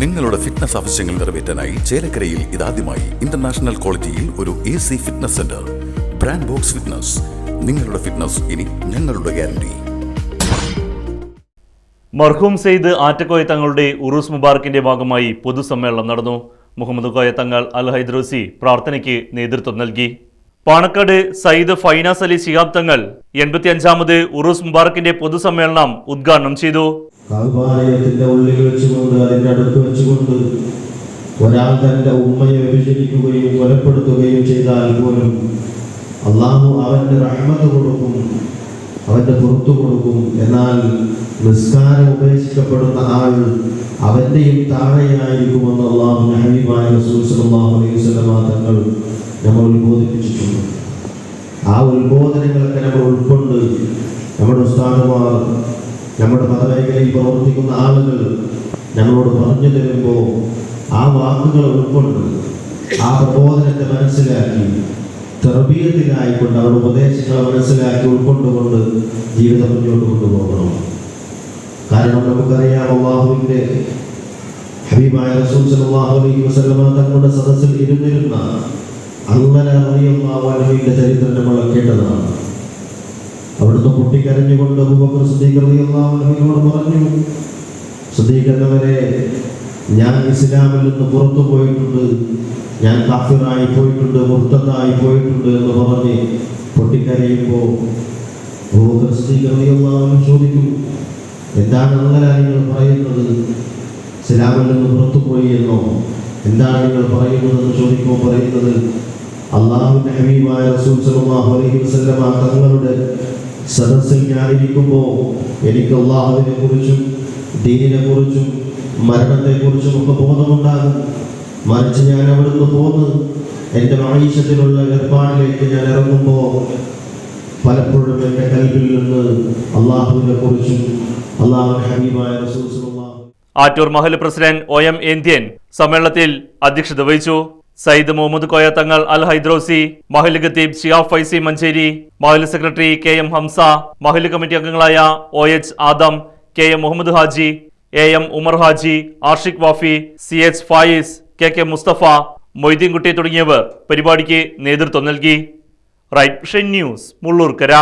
നിങ്ങളുടെ ഫിറ്റ്നസ് ആവശ്യങ്ങൾ നിറവേറ്റാനായി ചേലക്കരയിൽ ഇതാദ്യമായി ഇന്റർനാഷണൽ ക്വാളിറ്റിയിൽ ഒരു A C fitness centre brand box fitness നിങ്ങളുടെ ഫിറ്റ്നസ് ഇനി ഞങ്ങളുടെ ഗ്യാരണ്ടി മർഹൂം സെയ്ദ് ആറ്റക്കോയ തങ്ങളുടെ ഉറൂസ് മുബാറക്കിന്റെ ഭാഗമായി പൊതുസമ്മേളനം നടന്നു. മുഹമ്മദ് കോയ തങ്ങൾ അൽ ഹൈദ്രോസി പ്രാർത്ഥനയ്ക്ക് നേതൃത്വം നൽകി. പാണക്കാട് സയ്യിദ് ഫൈനാസ് അലി ശിഹാബ് തങ്ങൾ എൺപത്തിയഞ്ചാമത് ഉറൂസ് മുബാറക്കിന്റെ പൊതുസമ്മേളനം ഉദ്ഘാടനം ചെയ്തു. കാൽപാലയത്തിന്റെ ഉള്ളിൽ വെച്ചുകൊണ്ട് അതിന്റെ അടുത്ത് വെച്ചുകൊണ്ട് ഒരാൾ തന്റെ ഉമ്മയെ വിഭജിക്കുകയും കൊലപ്പെടുത്തുകയും ചെയ്താൽ പോലും അള്ളാഹു അവന്റെ റഹ്മത്ത് കൊടുക്കും അവന്റെ പുറത്തു കൊടുക്കും. എന്നാൽ നിസ്കാരം ഉപേക്ഷിക്കപ്പെടുന്ന ആൾ അവന്റെയും താഴെയായിരിക്കുമെന്ന് അള്ളാഹു ഹബീബായ റസൂൽ തങ്ങൾ നമ്മൾ ഉത്ബോധിപ്പിച്ചിട്ടുണ്ട്. ആ ഉത്ബോധനങ്ങളൊക്കെ നമ്മൾ ഉൾക്കൊണ്ട് നമ്മുടെ ഉസ്താദുമാർ നമ്മുടെ മതമേഖലയിൽ പ്രവർത്തിക്കുന്ന ആളുകൾ ഞങ്ങളോട് പറഞ്ഞു തരുമ്പോൾ ആ വാക്കുകൾ ഉൾക്കൊണ്ട് ആ പ്രബോധനത്തെ മനസ്സിലാക്കി തെർബീയത്തിലായിക്കൊണ്ട് അവരുടെ ഉപദേശങ്ങളെ മനസ്സിലാക്കി ഉൾക്കൊണ്ടുകൊണ്ട് ജീവിതം മുന്നോട്ട് കൊണ്ടുപോകണം. കാരണം നമുക്കറിയാം അള്ളാഹുവിന്റെ ഹബീബായ അലൈഹി തങ്ങളുടെ സദസ്സിൽ ഇരുന്നിരുന്ന അങ്ങനെ അറിയുന്ന ചരിത്രം നമ്മൾ കേട്ടതാണ്. അവിടുന്ന് പൊട്ടിക്കരഞ്ഞുകൊണ്ട് റളിയല്ലാഹു പറഞ്ഞു ശ്രദ്ധിക്കുന്നവരെ ഞാൻ ഇസ്ലാമിൽ നിന്ന് പുറത്തു പോയിട്ടുണ്ട് ഞാൻ കാഫിറായി പോയിട്ടുണ്ട് മുർത്തതായി പോയിട്ടുണ്ട് എന്ന് പറഞ്ഞ് പൊട്ടിക്കരയുമ്പോൾ റളിയല്ലാഹു ചോദിക്കും എന്താണ് അങ്ങനെ നിങ്ങൾ പറയുന്നത്? ഇസ്ലാമിൽ നിന്ന് പുറത്തു പോയി എന്നോ? എന്താണ് നിങ്ങൾ പറയുന്നതെന്ന് ചോദിക്കുമ്പോൾ പറയുന്നത് അള്ളാഹുവിന്റെ ഹബീബായ റസൂൽ സല്ലല്ലാഹു അലൈഹി വസല്ലമ തങ്ങളുടെ സദസ്സിൽ ഞാനിരിക്കുമ്പോൾ എനിക്ക് അള്ളാഹുവിനെ കുറിച്ചും ദീനിനെ കുറിച്ചും മരണത്തെ കുറിച്ചും ഒക്കെ ബോധമുണ്ടാകും. മറിച്ച് ഞാൻ അവിടുന്ന് പോന്ന് എന്റെ ആയിഷത്തിലുള്ള ഏർപ്പാടിലേക്ക് ഞാൻ ഇറങ്ങുമ്പോൾ പലപ്പോഴും എന്റെ കൽവിൽ നിന്ന് അള്ളാഹുവിനെ കുറിച്ചും അള്ളാഹുവിന്റെ ഹബീബായ Attur Mahal president O M ഏന്ത്യൻ സമ്മേളനത്തിൽ അധ്യക്ഷത വഹിച്ചു. സയ്യിദ് മുഹമ്മദ് കോയ തങ്ങൾ അൽ ഹൈദ്രോസി മഹിൽ ഖത്തീബ് Shiyaf Faizy Manjeri മഹിൽ secretary K M Hamza Mahal committee അംഗങ്ങളായ O H Adam K M Muhammad Haji A M Umar Haji Ashiq Wafi C H Faiz K K Mustafa Moideenkutty തുടങ്ങിയവർ പരിപാടിക്ക് നേതൃത്വം നൽകി. Right news Mullurkara.